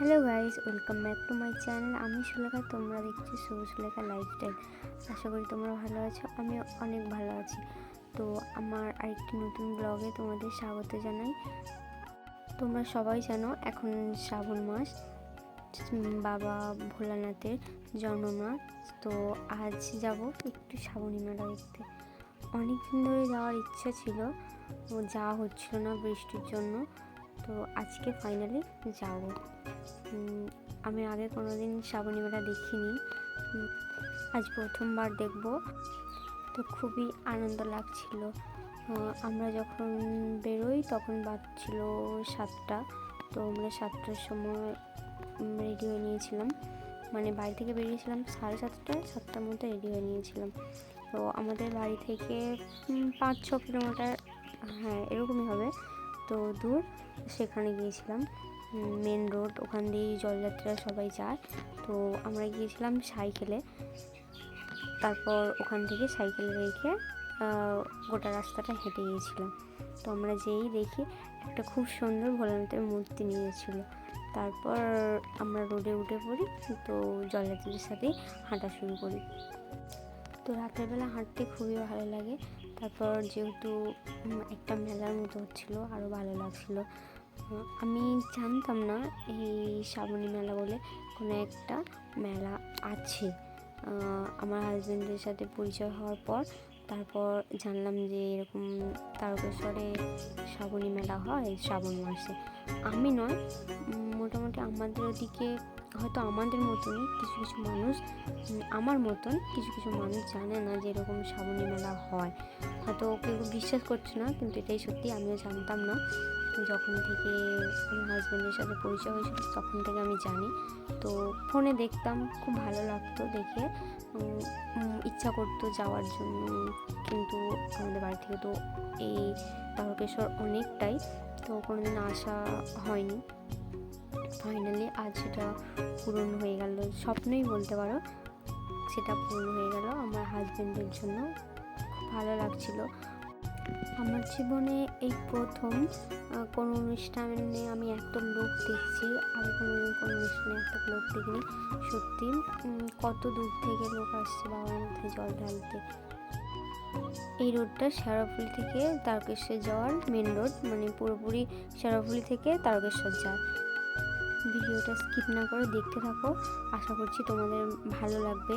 Hello guys welcome back to my channel. আমি সুলেখা, তোমরা দেখছ সুলেখা লাইফস্টাইল। আশা করি তোমরা ভালো আছো আমি অনেক ভালো আছি। তো আমার আরেকটি নতুন ব্লগে তোমাদের স্বাগত জানাই। তোমরা সবাই জানো, এখন শ্রাবণ মাস বাবা ভোলানাথের জন্মমাস। তো আজ যাব একটু শ্রাবণী মেলা দেখতে। অনেক দিন ধরে যাওয়ার ইচ্ছা ছিল যাওয়া হচ্ছিল না বৃষ্টির জন্য। তো আজকে ফাইনালি যাব। আমি আগে কোনো দিন শ্রাবণী মেলা দেখিনি। আজ প্রথমবার দেখব। তো খুবই আনন্দ লাগছিল। আমরা যখন বেরোই তখন বাজছিল সাতটা। তো আমরা সাতটার সময় রেডি হয়ে নিয়েছিলাম। মানে বাড়ি থেকে বেরিয়েছিলাম সাড়ে সাতটায়, সাতটার মধ্যে রেডি হয়ে নিয়েছিলাম। তো আমাদের বাড়ি থেকে পাঁচ ছ কিলোমিটার হ্যাঁ এরকমই হবে। তো দূর, সেখানে গিয়েছিলাম মেন রোড ওখান দিয়েই জলযাত্রা সবাই যায়। তো আমরা গিয়েছিলাম সাইকেলে, তারপর ওখান থেকে সাইকেল রেখে গোটা রাস্তাটা হেঁটে গিয়েছিলাম। তো আমরা যেই দেখি, একটা খুব সুন্দর ভোলানাথের মূর্তি নিয়েছিল। তারপর আমরা রোডে উঠে পড়ি, তো জলযাত্রীদের সাথেই হাঁটা শুরু করি। তো রাতের বেলা হাঁটতে খুবই ভালো লাগে। তারপর যেহেতু একটা মেলার মতো হচ্ছিল আরও ভালো লাগছিল। আমি জানতাম না এই শ্রাবণী মেলা বলে কোনো একটা মেলা আছে। আমার হাজব্যান্ডের সাথে পরিচয় হওয়ার পর, তারপর জানলাম যে এরকম তারকেশ্বরে শ্রাবণী মেলা হয় শ্রাবণ মাসে। আমি নয় মোটামুটি আমাদের ওদিকে হয়তো আমাদের মতনই কিছু কিছু মানুষ আমার মতন কিছু কিছু মানুষ জানে না যে এরকম শ্রাবণী মেলা হয়। হয়তো কেউ বিশ্বাস করছে না, কিন্তু এটাই সত্যি, আমিও জানতাম না। যখন থেকে হাজব্যান্ডের সাথে পরিচয় হয়েছিল, তখন থেকে আমি জানি। তো ফোনে দেখতাম, খুব ভালো লাগতো দেখে। ইচ্ছা করতো যাওয়ার জন্য, কিন্তু আমাদের বাড়ি থেকে তো এই তারকেশ্বর অনেকটাই, তো কোনোদিন আসা হয়নি। ফাইনালি আজ সেটা পূরণ হয়ে গেল। স্বপ্নই বলতে পারো, সেটা পূরণ হয়ে গেল আমার হাজব্যান্ডের জন্য। ভালো লাগছিল। আমার জীবনে এই প্রথম কোনো অনুষ্ঠানে আমি এত লোক দেখছি আগে কোনো কোনো অনুষ্ঠানে এত লোক দেখিনি। সত্যি কত দূর থেকে লোক আসছে বাবার মাথায় জল ঢালতে। এই রোডটা শেরাফুলি থেকে তারকেশ্বর যাওয়ার মেন রোড মানে পুরোপুরি শেরাফুলি থেকে তারকেশ্বর যায় ভিডিওটা স্কিপ না করে দেখতে থাকো। আশা করছি তোমাদের ভালো লাগবে।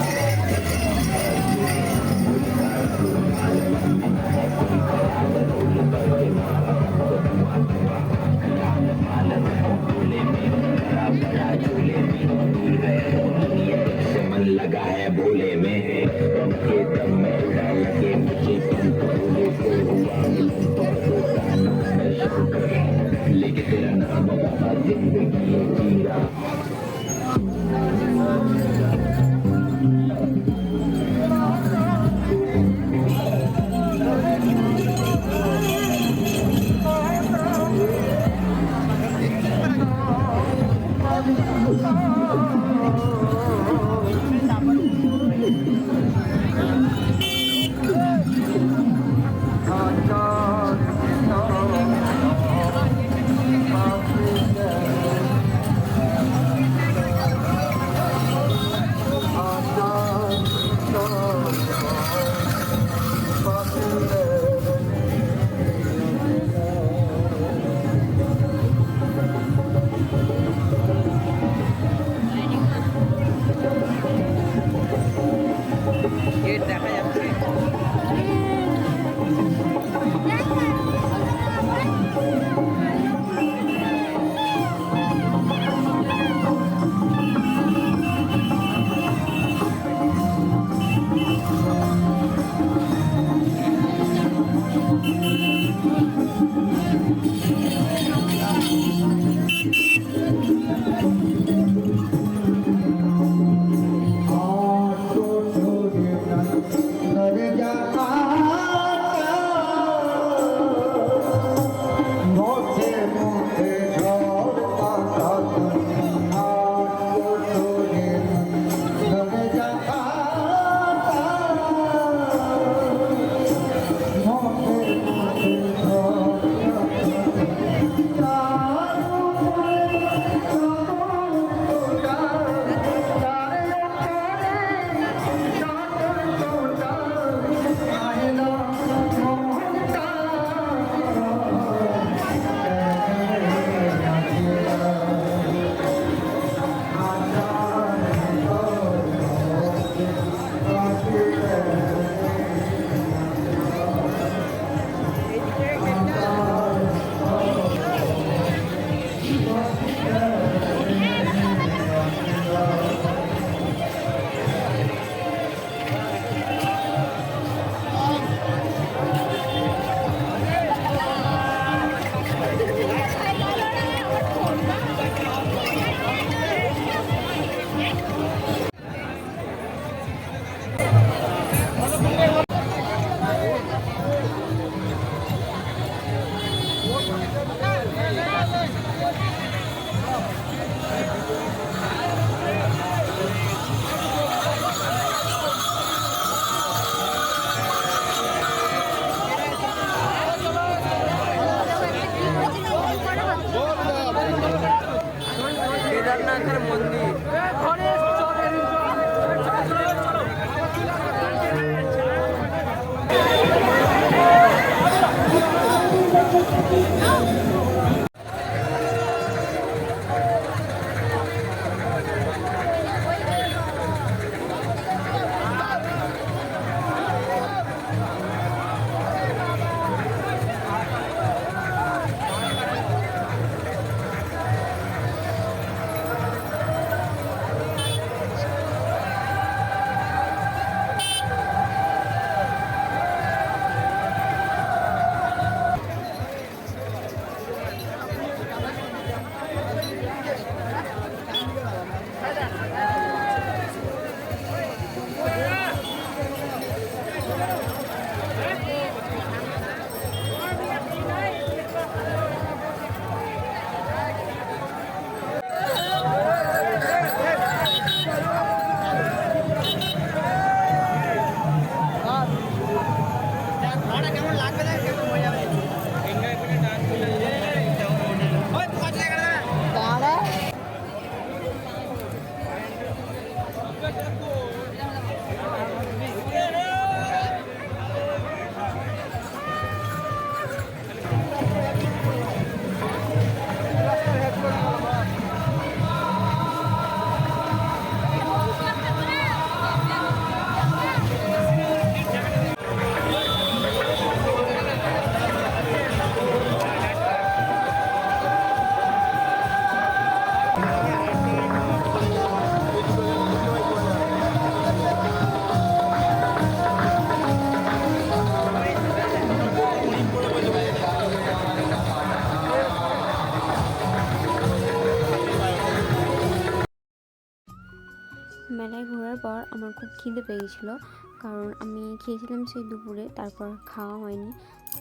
খিদে পেয়ে গেছিল কারণ আমি খেয়েছিলাম সেই দুপুরে, তারপর খাওয়া হয়নি।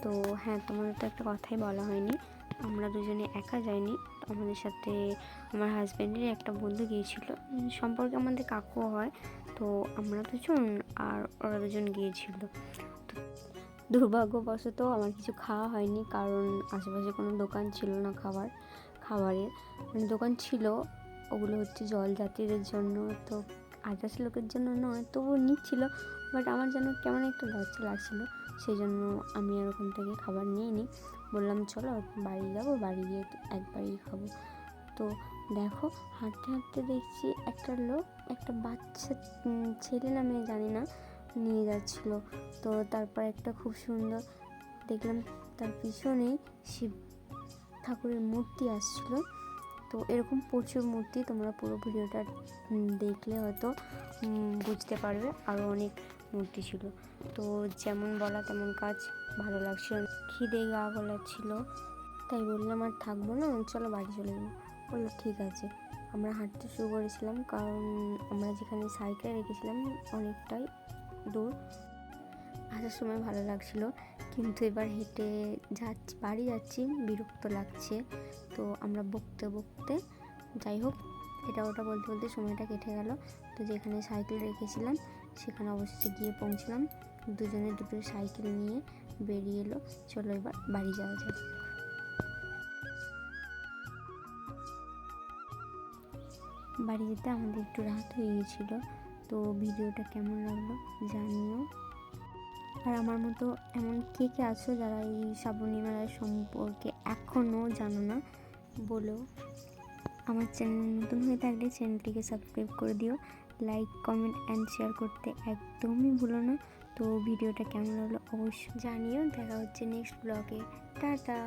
তো হ্যাঁ তোমাদের তো একটা কথাই বলা হয়নি। আমরা দুজনে একা যাইনি। আমাদের সাথে আমার হাজব্যান্ডের একটা বন্ধু গিয়েছিল। সম্পর্কে আমাদের কাকুও হয়। তো আমরা দুজন আর ওরা দুজন গিয়েছিল। দুর্ভাগ্যবশত আমার কিছু খাওয়া হয়নি, কারণ আশেপাশে কোনো দোকান ছিল না খাবার, খাবারের। মানে দোকান ছিল, ওগুলো হচ্ছে জল যাত্রীদের জন্য। তো আদার্স লোকের জন্য নয়, তবুও নিচ্ছিল বাট আমার যেন কেমন একটা লজ্জা লাগছিল। সেই জন্য আমি আর ওখান থেকে খাবার নিয়ে নিই বললাম, চলো বাড়ি যাব, বাড়ি গিয়ে একবারই খাব। তো দেখো, হাঁটতে হাঁটতে দেখছি একটা লোক, একটা বাচ্চা ছেলে না মেয়ে জানি না, নিয়ে যাচ্ছিল। তো তারপর একটা খুব সুন্দর, দেখলাম তার পিছনেই শিব ঠাকুরের মূর্তি আসছিল। তো এরকম প্রচুর মূর্তি তোমরা পুরো ভিডিওটা দেখলে হয়তো বুঝতে পারবে আরও অনেক মূর্তি ছিল। তো যেমন বলা তেমন কাজ, ভালো লাগছিল। খিদে গা গলা ছিল তাই বললাম আর থাকব না, চলো বাড়ি চলে যাব। বলল, ঠিক আছে। আমরা হাঁটতে শুরু করেছিলাম, কারণ আমরা যেখানে সাইকেল রেখেছিলাম অনেকটাই দূর। আসার সময় ভালো লাগছিল। কিন্তু এবার হেঁটে যাচ্ছি, বাড়ি যাচ্ছি, বিরক্ত লাগছে। তো আমরা বকতে বকতে, যাই হোক, এটা ওটা বলতে বলতে সময়টা কেটে গেল। তো যেখানে সাইকেল রেখেছিলাম, সেখানে অবশেষে গিয়ে পৌঁছলাম। দুজনে দুটো সাইকেল নিয়ে বেরিয়ে এলো। চলো এবার বাড়ি যাওয়া যাক। বাড়ি যেতে আমাদের একটু রাত হয়ে গিয়েছিল তো ভিডিওটা কেমন লাগল জানিও। আর আমার মতো এমন কে কে আছো যারা এই শ্রাবণী মেলা সম্পর্কে এখনও জানো না বলো। আমার চ্যানেল নতুন হয়ে থাকলে চ্যানেলটিকে সাবস্ক্রাইব করে দিও। লাইক কমেন্ট অ্যান্ড শেয়ার করতে একদমই ভুলো না। তো ভিডিওটা কেমন হলো অবশ্যই জানিও। দেখা হচ্ছে নেক্সট ব্লগে টাটা!